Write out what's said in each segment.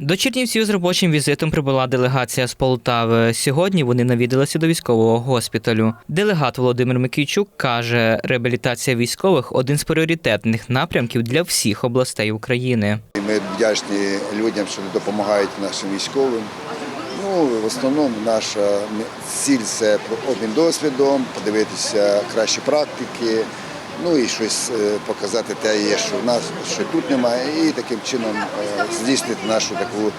До Чернівців з робочим візитом прибула делегація з Полтави. Сьогодні вони навідалися до військового госпіталю. Делегат Володимир Микійчук каже, реабілітація військових один з пріоритетних напрямків для всіх областей України. Ми вдячні людям, що допомагають нашим військовим. Ну, в основному наша ціль це обмін досвідом, подивитися кращі практики, ну і щось е, показати те є, що в нас, що тут немає, і таким чином е, здійснити нашу таку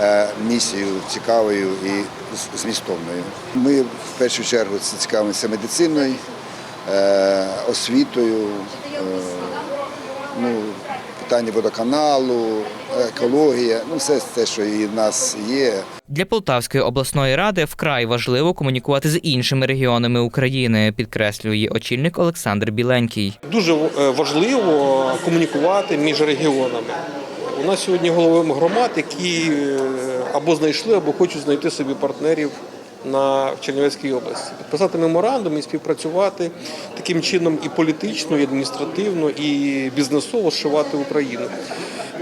е, місію цікавою і змістовною. Ми в першу чергу цікавимося медициною, освітою. Ну, питання водоканалу, екологія, ну все те, що і в нас є. Для Полтавської обласної ради вкрай важливо комунікувати з іншими регіонами України, підкреслює її очільник Олександр Біленький. Дуже е, важливо комунікувати між регіонами. У нас сьогодні голови громад, які е, або знайшли, або хочуть знайти собі партнерів на в Чернівецькій області. Підписати меморандум і співпрацювати таким чином і політично, і адміністративно, і бізнесово зшивати Україну.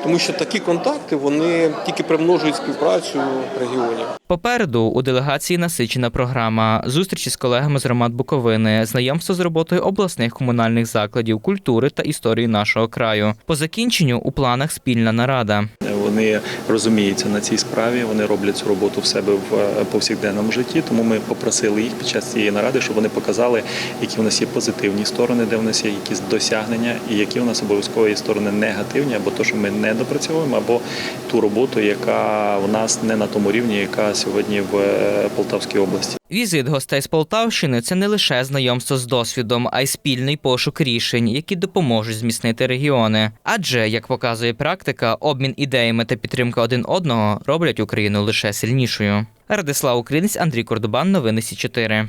Тому що такі контакти вони тільки примножують співпрацю регіонів. Попереду у делегації насичена програма зустрічі з колегами з громад Буковини, знайомство з роботою обласних комунальних закладів, культури та історії нашого краю. По закінченню у планах спільна нарада. Вони розуміються на цій справі, вони роблять цю роботу в себе в е, повсякденному житті. Тому ми попросили їх під час цієї наради, щоб вони показали, які у нас є позитивні сторони, де в нас є якісь досягнення, і які у нас обов'язково є сторони негативні, або то, що ми не допрацьовуємо, або ту роботу, яка в нас не на тому рівні, яка сьогодні в е, Полтавській області. Візит гостей з Полтавщини це не лише знайомство з досвідом, а й спільний пошук рішень, які допоможуть зміцнити регіони. Адже, як показує практика, обмін ідеями та підтримка один одного роблять Україну лише сильнішою. Радислав Українець, Андрій Кордобан, новини Сі 4